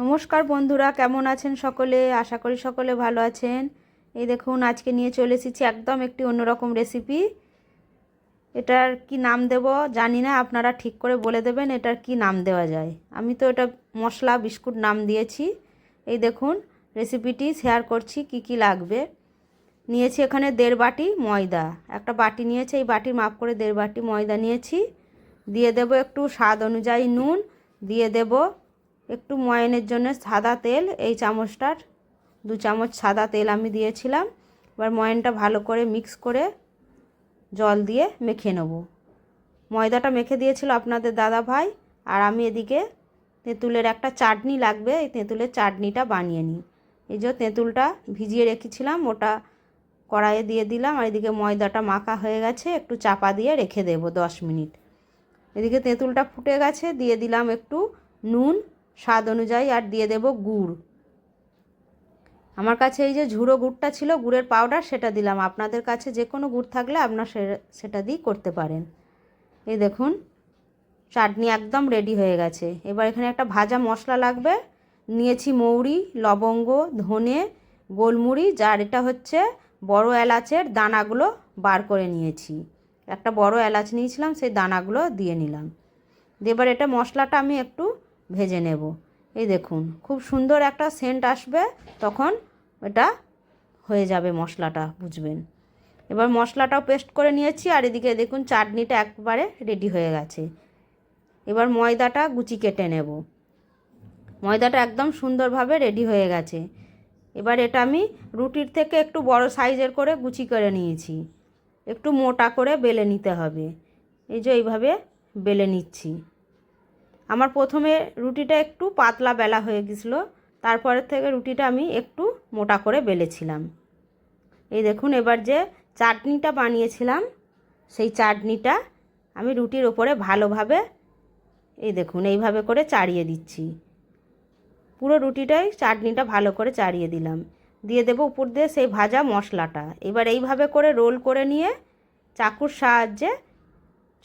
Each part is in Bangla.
নমস্কার বন্ধুরা, কেমন আছেন সকলে? আশা করি সকলে ভালো আছেন। এই দেখুন, আজকে নিয়ে চলে এসেছি একদম একটি অন্যরকম রেসিপি এটার কি নাম দেব জানি না, আপনারা ঠিক করে বলে দেবেন এটার কি নাম দেওয়া যায়। আমি তো এটা মশলা, বিস্কুট নাম দিয়েছি। এই দেখুন রেসিপিটি শেয়ার করছি, কি কি লাগবে। নিয়েছি এখানে দেড় বাটি ময়দা। একটা বাটি নিয়েছি, এই বাটির মাপ করে দেড় বাটি ময়দা নিয়েছি। দিয়ে দেব একটু স্বাদ অনুযায়ী নুন, দিয়ে দেব একটু ময়নের জন্য সাদা তেল, এই চামচটার, দু চামচ সাদা তেল আমি দিয়েছিলাম। এবার ময়নটা ভালো করে মিক্স করে জল দিয়ে মেখে নেব। ময়দাটা মেখে দিয়েছিল আপনাদের দাদা ভাই, আর আমি এদিকে তেঁতুলের একটা চাটনি লাগবে, এই তেঁতুলের চাটনিটা বানিয়ে নিই। এই যে তেঁতুলটা ভিজিয়ে রেখেছিলাম, ওটা কড়াইয়ে দিয়ে দিলাম, আর এদিকে ময়দাটা মাখা হয়ে গেছে, একটু চাপা দিয়ে রেখে দেবো দশ মিনিট। এদিকে তেঁতুলটা ফুটে গেছে, দিয়ে দিলাম একটু নুন স্বাদ অনুযায়ী আর দিয়ে দেব গুড়। আমার কাছে এই যে ঝুড়ো গুড়টা ছিল, গুড়ের পাউডার সেটা দিলাম। আপনাদের কাছে যে কোনো গুড় থাকলে আপনার সেটা দিয়ে করতে পারেন। এই দেখুন, চাটনি একদম রেডি হয়ে গেছে। এবার এখানে একটা ভাজা মশলা লাগবে। নিয়েছি মৌরি, লবঙ্গ, ধনে গোলমুড়ি যার এটা হচ্ছে বড় এলাচের দানাগুলো বার করে নিয়েছি। একটা বড় এলাচ নিয়েছিলাম, সেই দানাগুলো দিয়ে নিলাম। এবার এটা মশলাটা আমি একটু ভেজে নেব। এই দেখুন, খুব সুন্দর একটা সেন্ট আসবে, তখন এটা হয়ে যাবে মশলাটা, বুঝবেন। এবার মশলাটাও পেস্ট করে নিয়েছি, আর এদিকে দেখুন চাটনিটা একবারে রেডি হয়ে গেছে। এবার ময়দাটা গুচি কেটে নেব। ময়দাটা একদম সুন্দরভাবে রেডি হয়ে গেছে। এবার এটা আমি রুটির থেকে একটু বড় সাইজের করে গুচি করে নিয়েছি। একটু মোটা করে বেলে নিতে হবে। এই যে এইভাবে বেলে নিচ্ছি। আমার প্রথমে রুটিটা একটু পাতলা বেলা হয়ে গেছিল, তারপরের থেকে রুটিটা আমি একটু মোটা করে বেলেছিলাম। এই দেখুন, এবার যে চাটনিটা বানিয়েছিলাম, সেই চাটনিটা আমি রুটির ওপরে ভালোভাবে, এই দেখুন, এইভাবে করে চাড়িয়ে দিচ্ছি। পুরো রুটিটাই চাটনিটা ভালো করে চাড়িয়ে দিলাম। দিয়ে দেবো উপর দিয়ে সেই ভাজা মশলাটা। এবার এইভাবে করে রোল করে নিয়ে চাকুর সাহায্যে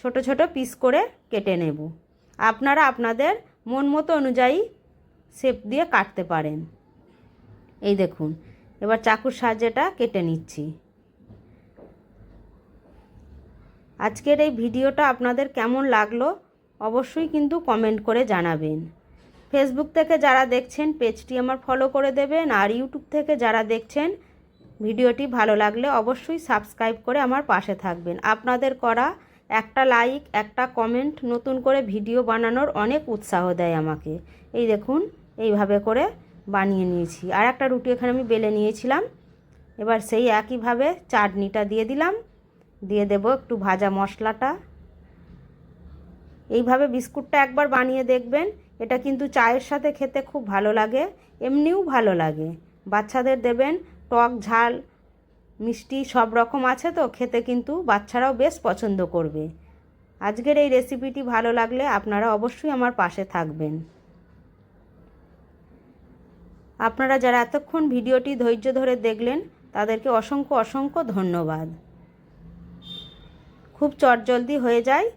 ছোট ছোট পিস করে কেটে নেব। আপনারা আপনাদের মন মতো অনুযায়ী শেপ দিয়ে কাটতে পারেন। এই দেখুন, এবার চাকুর সাহায্যেটা কেটে নিচ্ছি। আজকের এই ভিডিওটা আপনাদের কেমন লাগল অবশ্যই কিন্তু কমেন্ট করে জানাবেন। ফেসবুক থেকে যারা দেখছেন পেজটি আমার ফলো করে দেবেন আর ইউটিউব থেকে যারা দেখছেন, ভিডিওটি ভালো লাগলে অবশ্যই সাবস্ক্রাইব করে আমার পাশে থাকবেন। আপনাদের করা একটা লাইক একটা কমেন্ট নতুন করে ভিডিও বানানোর অনেক উৎসাহ দেয় আমাকে। এই দেখুন, এইভাবে করে বানিয়ে নিয়েছি। আর একটা রুটি এখানে আমি বেলে নিয়েছিলাম। এবার সেই একইভাবে চাটনিটা দিয়ে দিলাম। দিয়ে দেব একটু ভাজা মশলাটা। এইভাবে বিস্কুটটা একবার বানিয়ে দেখবেন, এটা কিন্তু চায়ের সাথে খেতে খুব ভালো লাগে, এমনিও ভালো লাগে। বাচ্চাদের দেবেন টক ঝাল মিষ্টি সব রকম আছে তো, খেতে কিন্তু বাচ্চারাও বেশ পছন্দ করবে। আজকের এই রেসিপিটি ভালো লাগলে আপনারা অবশ্যই আমার পাশে থাকবেন। আপনারা যারা এতক্ষণ ভিডিওটি ধৈর্য ধরে দেখলেন, তাদেরকে অসংখ্য অসংখ্য ধন্যবাদ। খুব চটজলদি হয়ে যায়।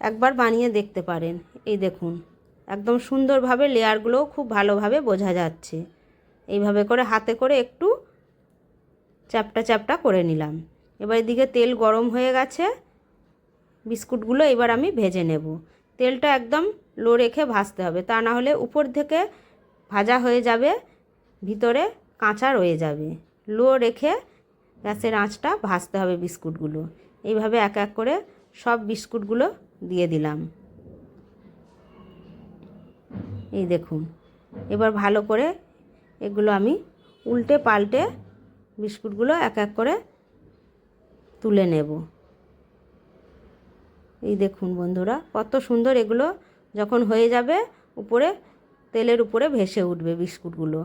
একবার বানিয়ে দেখতে পারেন। এই দেখুন, একদম সুন্দরভাবে লেয়ারগুলোও খুব ভালোভাবে বোঝা যাচ্ছে। এইভাবে করে হাতে করে একটু চ্যাপটা চ্যাপটা করে নিলাম। এবার এদিকে তেল গরম হয়ে গেছে। বিস্কুটগুলো এবার আমি ভেজে নেব। তেলটা একদম লো রেখে ভাজতে হবে। তা না হলে উপর থেকে ভাজা হয়ে যাবে, ভিতরে কাঁচা রয়ে যাবে। লো রেখে গ্যাসের আঁচটা ভাজতে হবে বিস্কুটগুলো। এইভাবে এক এক করে সব বিস্কুটগুলো দিয়ে দিলাম। এই দেখুন। এবার ভালো করে এগুলো আমি উল্টে পাল্টে বিস্কুটগুলো এক এক করে তুলে নেব। এই দেখুন বন্ধুরা, কত সুন্দর এগুলো যখন হয়ে যাবে উপরে, তেলের উপরে ভেসে উঠবে বিস্কুটগুলো।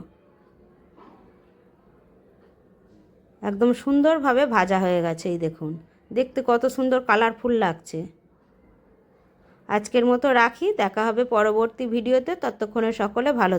একদম সুন্দরভাবে ভাজা হয়ে গেছে, এই দেখুন। দেখতে কত সুন্দর কালারফুল লাগছে। আজকের মতো রাখি, দেখা হবে পরবর্তী ভিডিওতে, ততক্ষণে সকলে ভালো